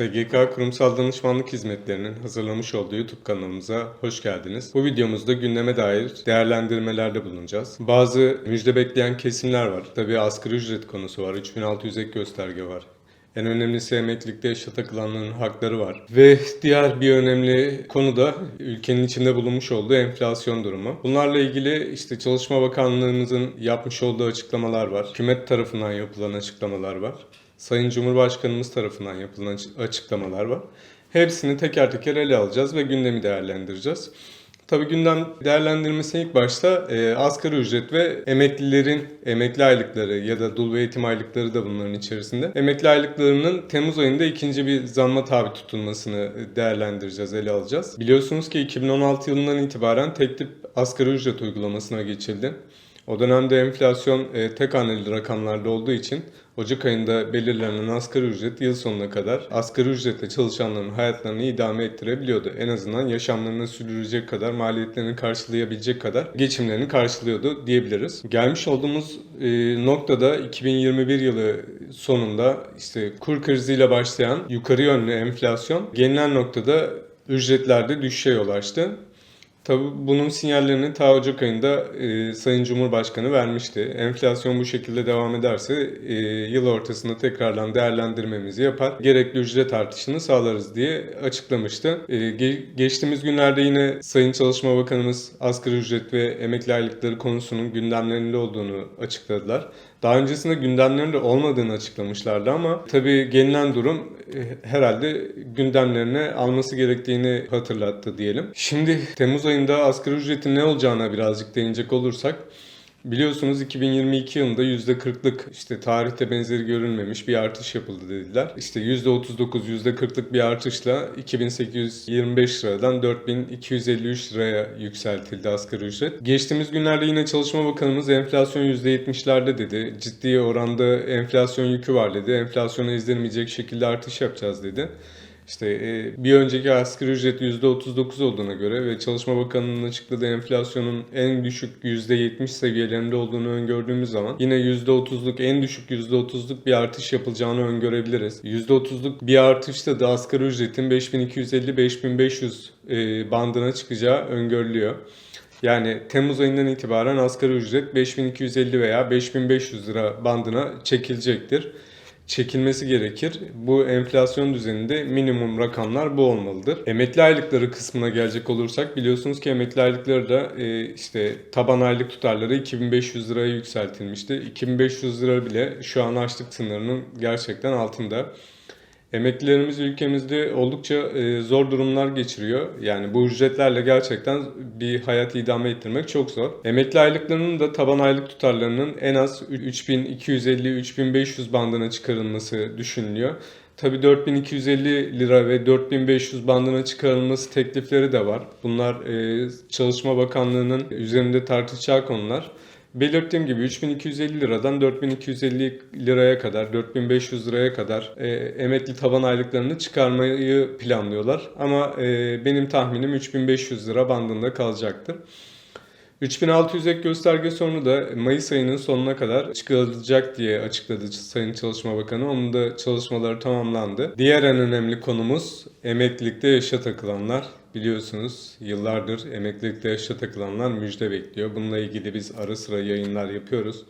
SGK Kurumsal Danışmanlık Hizmetlerinin hazırlamış olduğu YouTube kanalımıza hoş geldiniz. Bu videomuzda gündeme dair değerlendirmelerde bulunacağız. Bazı müjde bekleyen kesimler var. Tabii asgari ücret konusu var. 3600 ek gösterge var. En önemlisi emeklilikte yaşa takılanların hakları var. Ve diğer bir önemli konu da ülkenin içinde bulunmuş olduğu enflasyon durumu. Bunlarla ilgili işte Çalışma Bakanlığımızın yapmış olduğu açıklamalar var. Hükümet tarafından yapılan açıklamalar var. Sayın Cumhurbaşkanımız tarafından yapılan açı- açıklamalar var. Hepsini teker teker ele alacağız ve gündemi değerlendireceğiz. Tabii gündem değerlendirmesine ilk başta e, asgari ücret ve emeklilerin emekli aylıkları ya da dul ve eğitim aylıkları da bunların içerisinde. Emekli aylıklarının Temmuz ayında ikinci bir zamma tabi tutulmasını değerlendireceğiz, ele alacağız. Biliyorsunuz ki 2016 yılından itibaren tek tip asgari ücret uygulamasına geçildi. O dönemde enflasyon e, tek haneli rakamlarda olduğu için Ocak ayında belirlenen asgari ücret yıl sonuna kadar asgari ücretle çalışanların hayatlarını idame ettirebiliyordu. En azından yaşamlarını sürdürecek kadar, maliyetlerini karşılayabilecek kadar geçimlerini karşılıyordu diyebiliriz. Gelmiş olduğumuz e, noktada 2021 yılı sonunda işte kur kriziyle başlayan yukarı yönlü enflasyon gelinen noktada ücretlerde düşüşe yol açtı. Tabii bunun sinyallerini ta Ocak ayında e, Sayın Cumhurbaşkanı vermişti. Enflasyon bu şekilde devam ederse e, yıl ortasında tekrardan değerlendirmemizi yapar. Gerekli ücret artışını sağlarız diye açıklamıştı. E, ge- geçtiğimiz günlerde yine Sayın Çalışma Bakanımız asgari ücret ve emekli aylıkları konusunun gündemlerinde olduğunu açıkladılar. Daha öncesinde gündemlerinde olmadığını açıklamışlardı ama tabii gelinen durum e, herhalde gündemlerine alması gerektiğini hatırlattı diyelim. Şimdi Temmuz ayında asgari ücretin ne olacağına birazcık değinecek olursak Biliyorsunuz 2022 yılında %40'lık işte tarihte benzeri görülmemiş bir artış yapıldı dediler. İşte %39, %40'lık bir artışla 2825 liradan 4253 liraya yükseltildi asgari ücret. Geçtiğimiz günlerde yine Çalışma Bakanımız enflasyon %70'lerde dedi. Ciddi oranda enflasyon yükü var dedi. Enflasyonu ezdirmeyecek şekilde artış yapacağız dedi. İşte e, bir önceki asgari ücret %39 olduğuna göre ve Çalışma Bakanlığı'nın açıkladığı enflasyonun en düşük %70 seviyelerinde olduğunu öngördüğümüz zaman yine %30'luk en düşük %30'luk bir artış yapılacağını öngörebiliriz. %30'luk bir artışta da asgari ücretin 5250-5500 e, bandına çıkacağı öngörülüyor. Yani Temmuz ayından itibaren asgari ücret 5250 veya 5500 lira bandına çekilecektir çekilmesi gerekir. Bu enflasyon düzeninde minimum rakamlar bu olmalıdır. Emekli aylıkları kısmına gelecek olursak biliyorsunuz ki emekli aylıkları da e, işte taban aylık tutarları 2500 liraya yükseltilmişti. 2500 lira bile şu an açlık sınırının gerçekten altında. Emeklilerimiz ülkemizde oldukça e, zor durumlar geçiriyor. Yani bu ücretlerle gerçekten bir hayat idame ettirmek çok zor. Emekli aylıklarının da taban aylık tutarlarının en az 3250-3500 bandına çıkarılması düşünülüyor. Tabi 4250 lira ve 4500 bandına çıkarılması teklifleri de var. Bunlar e, Çalışma Bakanlığı'nın üzerinde tartışacağı konular. Belirttiğim gibi 3250 liradan 4250 liraya kadar, 4500 liraya kadar e, emekli taban aylıklarını çıkarmayı planlıyorlar. Ama e, benim tahminim 3500 lira bandında kalacaktır. 3600 ek gösterge sonu da Mayıs ayının sonuna kadar çıkarılacak diye açıkladı Sayın Çalışma Bakanı. Onun da çalışmaları tamamlandı. Diğer en önemli konumuz emeklilikte yaşa takılanlar. Biliyorsunuz yıllardır emeklilikte yaşa takılanlar müjde bekliyor. Bununla ilgili biz ara sıra yayınlar yapıyoruz.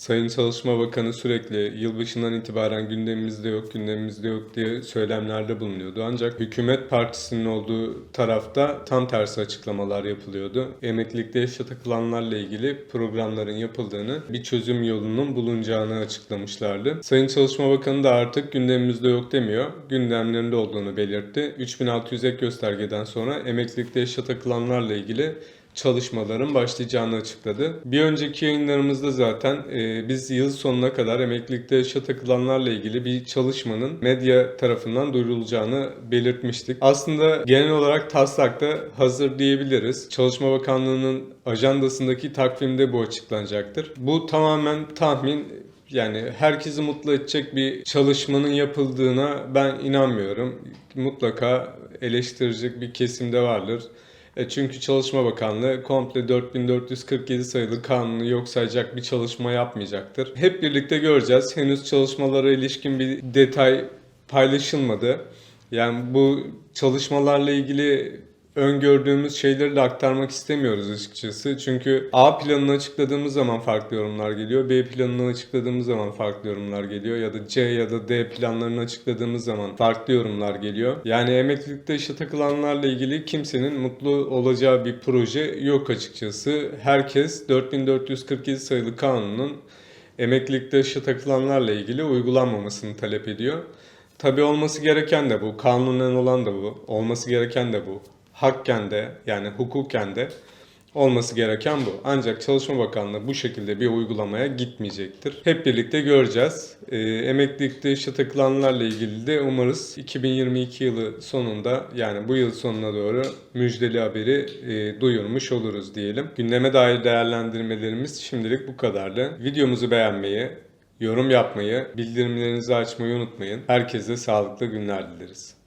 Sayın Çalışma Bakanı sürekli yılbaşından itibaren gündemimizde yok, gündemimizde yok diye söylemlerde bulunuyordu. Ancak hükümet partisinin olduğu tarafta tam tersi açıklamalar yapılıyordu. Emeklilikte yaşa takılanlarla ilgili programların yapıldığını, bir çözüm yolunun bulunacağını açıklamışlardı. Sayın Çalışma Bakanı da artık gündemimizde yok demiyor. Gündemlerinde olduğunu belirtti. 3600 ek göstergeden sonra emeklilikte yaşa takılanlarla ilgili çalışmaların başlayacağını açıkladı. Bir önceki yayınlarımızda zaten e, biz yıl sonuna kadar emeklilikte yaşa takılanlarla ilgili bir çalışmanın medya tarafından duyurulacağını belirtmiştik. Aslında genel olarak taslakta hazır diyebiliriz. Çalışma Bakanlığı'nın ajandasındaki takvimde bu açıklanacaktır. Bu tamamen tahmin yani herkesi mutlu edecek bir çalışmanın yapıldığına ben inanmıyorum. Mutlaka eleştirecek bir kesimde vardır. E çünkü Çalışma Bakanlığı komple 4447 sayılı kanunu yok sayacak bir çalışma yapmayacaktır. Hep birlikte göreceğiz. Henüz çalışmalara ilişkin bir detay paylaşılmadı. Yani bu çalışmalarla ilgili öngördüğümüz şeyleri de aktarmak istemiyoruz açıkçası. Çünkü A planını açıkladığımız zaman farklı yorumlar geliyor. B planını açıkladığımız zaman farklı yorumlar geliyor. Ya da C ya da D planlarını açıkladığımız zaman farklı yorumlar geliyor. Yani emeklilikte işe takılanlarla ilgili kimsenin mutlu olacağı bir proje yok açıkçası. Herkes 4447 sayılı kanunun emeklilikte işe takılanlarla ilgili uygulanmamasını talep ediyor. Tabii olması gereken de bu, kanunen olan da bu, olması gereken de bu. Hakken de yani hukuken de olması gereken bu. Ancak Çalışma Bakanlığı bu şekilde bir uygulamaya gitmeyecektir. Hep birlikte göreceğiz. Ee, emeklilikte işe takılanlarla ilgili de umarız 2022 yılı sonunda yani bu yıl sonuna doğru müjdeli haberi e, duyurmuş oluruz diyelim. Gündeme dair değerlendirmelerimiz şimdilik bu kadardı. Videomuzu beğenmeyi, yorum yapmayı, bildirimlerinizi açmayı unutmayın. Herkese sağlıklı günler dileriz.